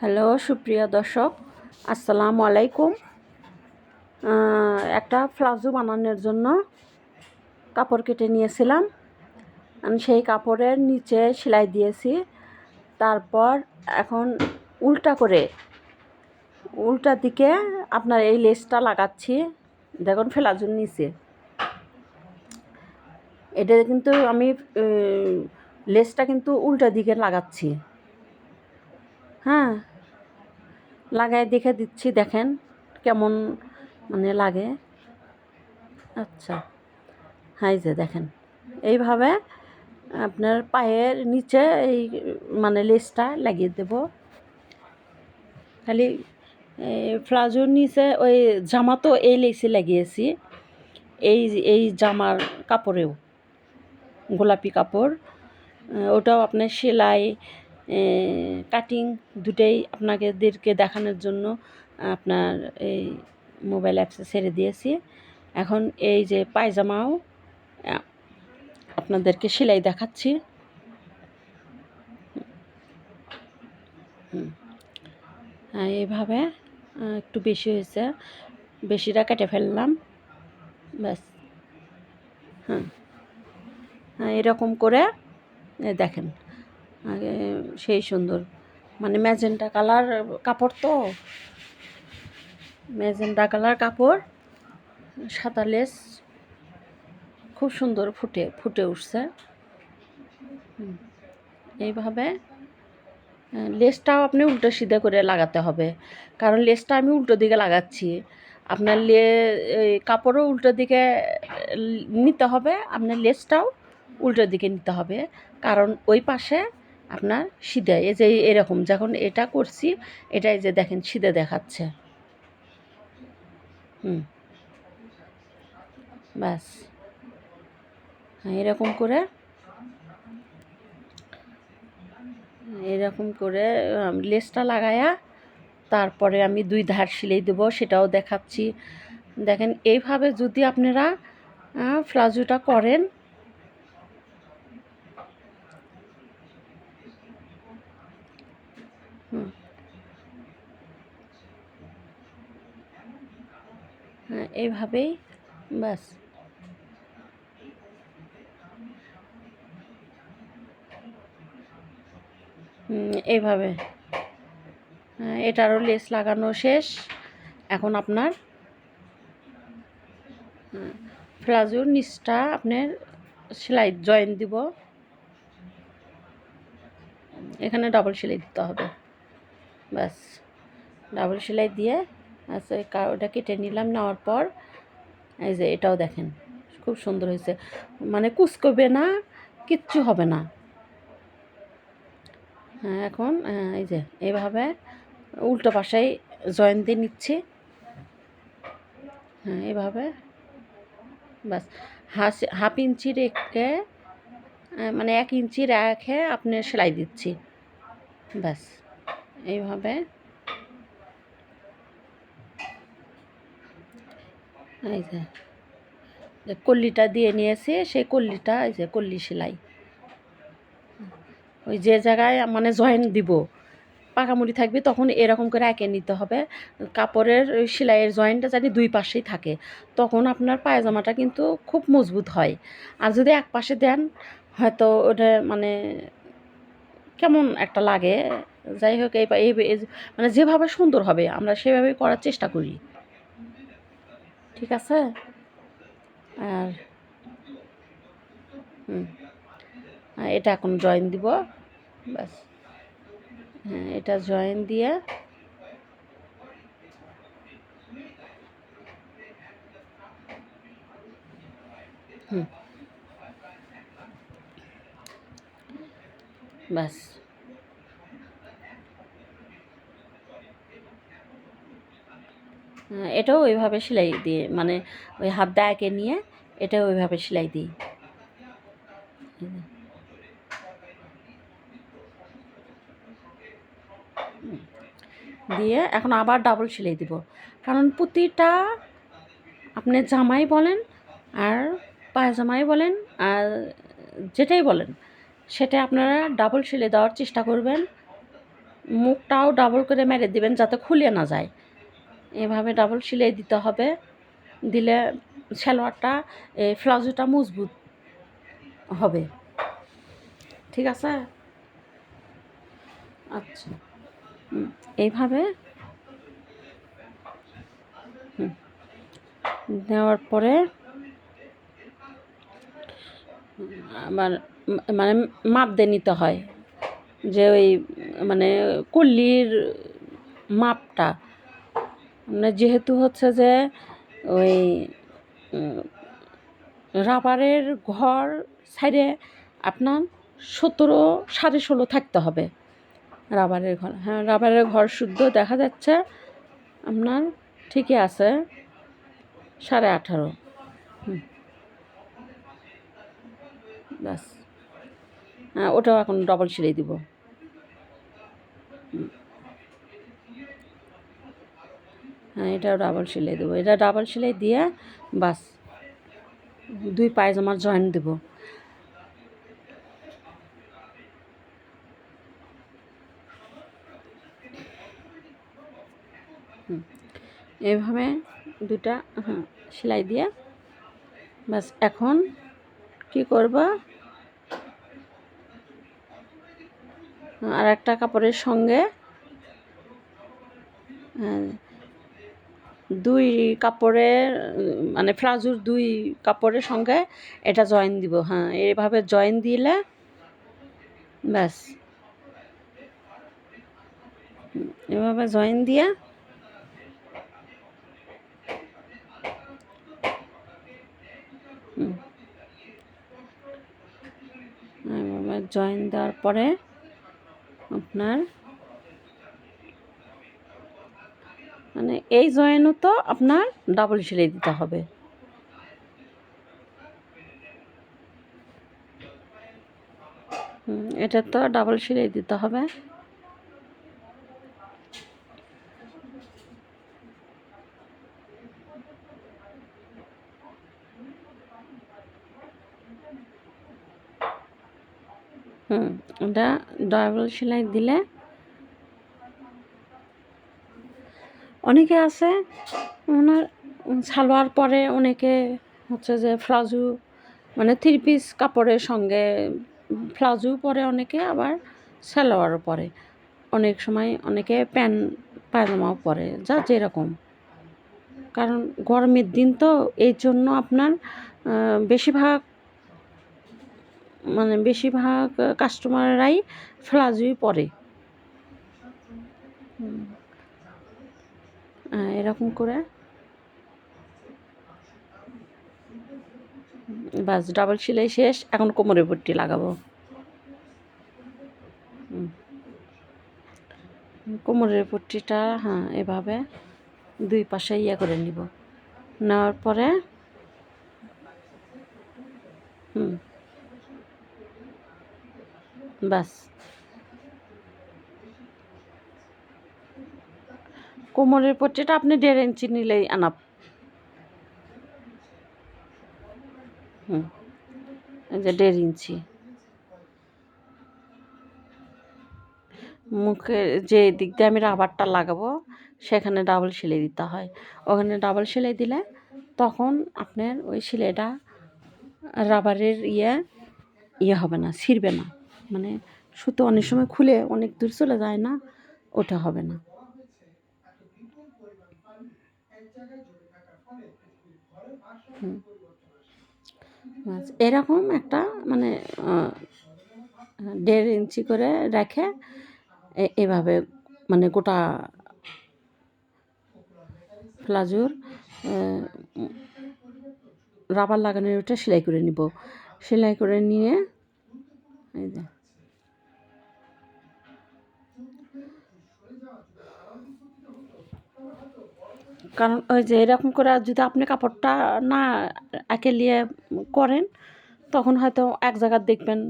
Hello, সুপ্রিয় দর্শক, আসসালামু আলাইকুম। একটা প্লাজো বানানোর জন্য কাপড় কেটে নিয়েছিলাম। সেই কাপড়ের নিচে সেলাই দিয়েছি। তারপর এখন উল্টা করে, উল্টা দিকে আপনার এই লেসটা লাগাচ্ছি। দেখুন ফ্লাজোর নিচে। এটা কিন্তু আমি লেসটা কিন্তু উল্টা দিকে লাগাচ্ছি। হ্যাঁ। লাগাই দেখে দিচ্ছি, দেখেন কেমন মানে লাগে। আচ্ছা হ্যাঁ এই যে দেখেন। এইভাবে আপনার পায়ের নিচে এই মানে লেসটা লাগিয়ে দেব। খালি প্লাজোর নিচে ওই জামা তো এই লেসে লাগিয়েছি। এই এই জামার কাপড়েও, গোলাপি কাপড়। ওটাও আপনার সেলাই কাটিং দুটোই আপনাদেরকে দেখানোর জন্য আপনার এই মোবাইল অ্যাপসে ছেড়ে দিয়েছি। এখন এই যে পায়জামাও আপনাদেরকে সেলাই দেখাচ্ছি। হ্যাঁ এইভাবে একটু বেশি হয়েছে বেশিটা কেটে ফেললাম, ব্যাস। হ্যাঁ হ্যাঁ এরকম করে দেখেন। সেই সুন্দর। মানে ম্যাজেন্টা কালার কাপড় তো। ম্যাজেন্টা কালার কাপড়, সাদা লেস। খুব সুন্দর ফুটে ফুটে উঠছে। এইভাবে লেসটাও আপনি উল্টো সিধে করে লাগাতে হবে। কারণ লেসটা আমি উল্টো দিকে লাগাচ্ছি। আপনার লে কাপড়ও উল্টো দিকে নিতে হবে। আপনার লেসটাও উল্টো দিকে নিতে হবে। কারণ ওই পাশে আপনার সিধে, এই যে এরকম যখন এটা করছি এটা এই যে দেখেন সিধে দেখাচ্ছে। হুম। ব্যাস। হ্যাঁ এরকম করে। এরকম করে লেসটা লাগায়া তারপরে আমি দুই ধার সিলাই দেবো, সেটাও দেখাচ্ছি। দেখেন, এইভাবে যদি আপনারা প্লাজোটা করেন হুম। হ্যাঁ এইভাবেই হুম, এইভাবে হ্যাঁ, এটারও লেস লাগানো শেষ। এখন আপনার প্লাজোর নিচটা আপনার সেলাই জয়েন দিব। এখানে ডবল সেলাই দিতে হবে। ব্যাস। ডাবল সেলাই দিয়ে আচ্ছা ওটা কেটে নিলাম, নেওয়ার পর এই যে এটাও দেখেন, খুব সুন্দর হয়েছে। মানে কুচকবে না, কিচ্ছু হবে না। হ্যাঁ এখন এই যে এইভাবে উল্টো পাশেই জয়েন দিয়ে নিচ্ছি। হ্যাঁ এইভাবে বাস হাস হাফ ইঞ্চি রেখে মানে এক ইঞ্চি রেখে আপনি সেলাই দিচ্ছি। ব্যাস। এইভাবে। এই যে কল্লিটা দিয়ে নিয়েছি, সেই কল্লিটা, এই যে কল্লি সেলাই। ওই যে জায়গায় মানে জয়েন দিব, পাকামুড়ি থাকবে, তখন এরকম করে এঁকে নিতে হবে। কাপড়ের ওই সেলাইয়ের জয়েন্টটা জানি দুই পাশেই থাকে। তখন আপনার পায়জামাটা কিন্তু খুব মজবুত হয়। আর যদি এক পাশে দেন, হয়তো ওটা মানে কেমন একটা লাগে। যাই হোক, এই মানে যেভাবে সুন্দর হবে, আমরা সেভাবেই করার চেষ্টা করি। ঠিক আছে? আর হুম। এটা এখন জয়েন দিব। ব্যাস। হ্যাঁ এটা জয়েন দিয়ে হুম। ব্যাস হ্যাঁ, এটাও ওইভাবে সেলাই দিয়ে মানে ওই হাত দায়াকে নিয়ে এটাও ওইভাবে সেলাই দিই। দিয়ে এখন আবার ডাবল সেলাই দিব। কারণ প্রতিটা আপনি জামাই বলেন আর পায়জামাই বলেন আর যেটাই বলেন, সেটা আপনারা ডাবল সেলাই দেওয়ার চেষ্টা করবেন। মুখটাও ডাবল করে মেরে দিবেন যাতে খুলে না যায়। এভাবে ডাবল সেলাই দিতে হবে। দিলে সালোয়ারটা এই ফ্লাউজটা মজবুত হবে। ঠিক আছে? আচ্ছা। এইভাবে দেওয়ার পরে আমার মানে মাপ দিয়ে নিতে হয়। যে ওই মানে কল্লির মাপটা মানে যেহেতু হচ্ছে যে ওই রাবারের ঘর সাইডে আপনার সতেরো, সাড়ে ষোলো থাকতে হবে রাবারের ঘর। হ্যাঁ রাবারের ঘর শুদ্ধ দেখা যাচ্ছে, আপনার ঠিকই আছে, সাড়ে আঠারো। হুম। ব্যাস। হ্যাঁ ওটাও এখন ডবল সেলাই দিব। হুম। হ্যাঁ এটাও ডাবল সেলাই দেবো। এটা ডাবল সেলাই দিয়ে বাস দুই পায়জামার জয়েন্ট দেবো। হুম। এইভাবে দুটা হ্যাঁ সেলাই দিয়ে বাস। এখন কি করবা? আর একটা কাপড়ের সঙ্গে হ্যাঁ, দুই কাপড়ের উম, মানে ফ্লাজুর দুই কাপড়ের সঙ্গে এটা জয়েন দিব হ্যাঁ এভাবে জয়েন দিলে ব্যাস। এভাবে জয়েন দিয়ে জয়েন দেওয়ার পরে আপনার মানে এই জয়েনও তো আপনার ডাবল সেলাই দিতে হবে। এটা তো ডাবল সেলাই দিতে হবে। হুম, এটা ডাবল সেলাই দিলে অনেকে আছে, ওনার সালোয়ার পরে অনেকে হচ্ছে যে ফ্লাজু মানে থ্রি পিস কাপড়ের সঙ্গে ফ্লাজু পরে অনেকে, আবার সালোয়ারও পরে। অনেক সময় অনেকে প্যান্ট পায়জামাও পরে, যা যেরকম। কারণ গরমের দিন তো এই জন্য আপনার বেশিরভাগ মানে বেশিরভাগ কাস্টমাররাই ফ্লাজুই পরে। এরকম করে। বাস ডাবল সেলাই শেষ, এখন কোমরের পট্টি লাগাবো। কোমরের পট্টিটা হ্যাঁ এভাবে দুই পাশে ইয়ে করে নিব। নেওয়ার পরে, হুম। বাস কোমরের পট্টিটা আপনি দেড় ইঞ্চি নিলেই আনাপ হুম, এই যে দেড় ইঞ্চি। মুখে যে দিক দিয়ে আমি রাবারটা লাগাবো, সেখানে ডাবল সেলাই দিতে হয়। ওখানে ডাবল সেলাই দিলে তখন আপনার ওই সেলাইটা রাবারের ইয়ে ইয়ে হবে না, ছিঁড়বে না। মানে সুতো অনেক সময় খুলে অনেক দূর চলে যায় না, ওটা হবে না। হুম। এরকম একটা মানে দেড় ইঞ্চি করে রেখে এভাবে মানে গোটা প্লাজোর রাবার লাগানোর ওটা সেলাই করে নিব। সেলাই করে নিয়ে, এই যে কারণ ওই যে এরকম করে যদি আপনি কাপড়টা না একে নিয়ে করেন, তখন হয়তো এক জায়গায় দেখবেন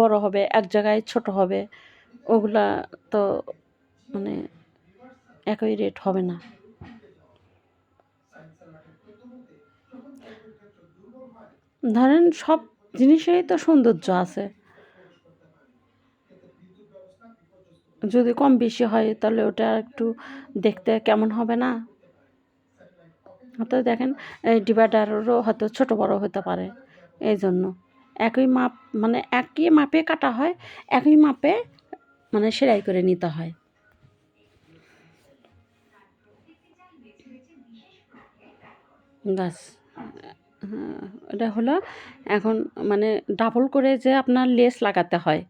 বড় হবে, এক জায়গায় ছোট হবে। ওগুলা তো মানে একই রেট হবে না। ধরেন সব জিনিসেরই তো সৌন্দর্য আছে। যদি কম বেশি হয় তাহলে ওটা একটু দেখতে কেমন হবে না? হয়তো দেখেন এই ডিভাইডারেরও হয়তো ছোট বড় হতে পারে এই জন্য একই মাপ মানে একই মাপে কাটা হয় একই মাপে মানে সেলাই করে নিতে হয়। হ্যাঁ, এটা হলো এখন মানে ডাবল করে যে আপনার লেস লাগাতে হয়।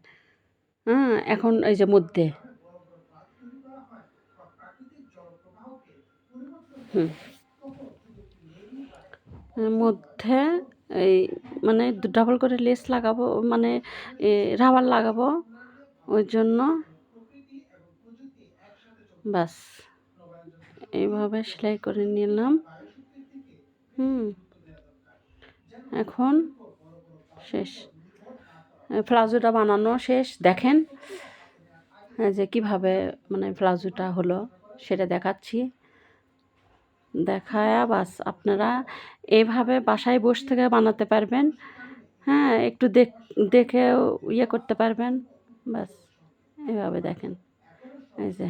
হ্যাঁ এখন এই যে মধ্যে। হুম। মধ্যে এই মানে ডাবল করে লেস লাগাবো মানে রাবার লাগাবো, ওই জন্য বাস এইভাবে সেলাই করে নিলাম। হুম। এখন শেষ। প্লাজোটা বানানো শেষ। দেখেন যে কীভাবে মানে প্লাজোটা হলো, সেটা দেখাচ্ছি। দেখায়া বাস, আপনারা এভাবে বাসায় বসে থেকে বানাতে পারবেন। হ্যাঁ একটু দেখ দেখেও ইয়ে করতে পারবেন। বাস, এভাবে দেখেন। এই যে,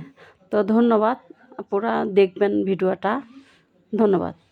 তো ধন্যবাদ। পুরা দেখবেন ভিডিওটা। ধন্যবাদ।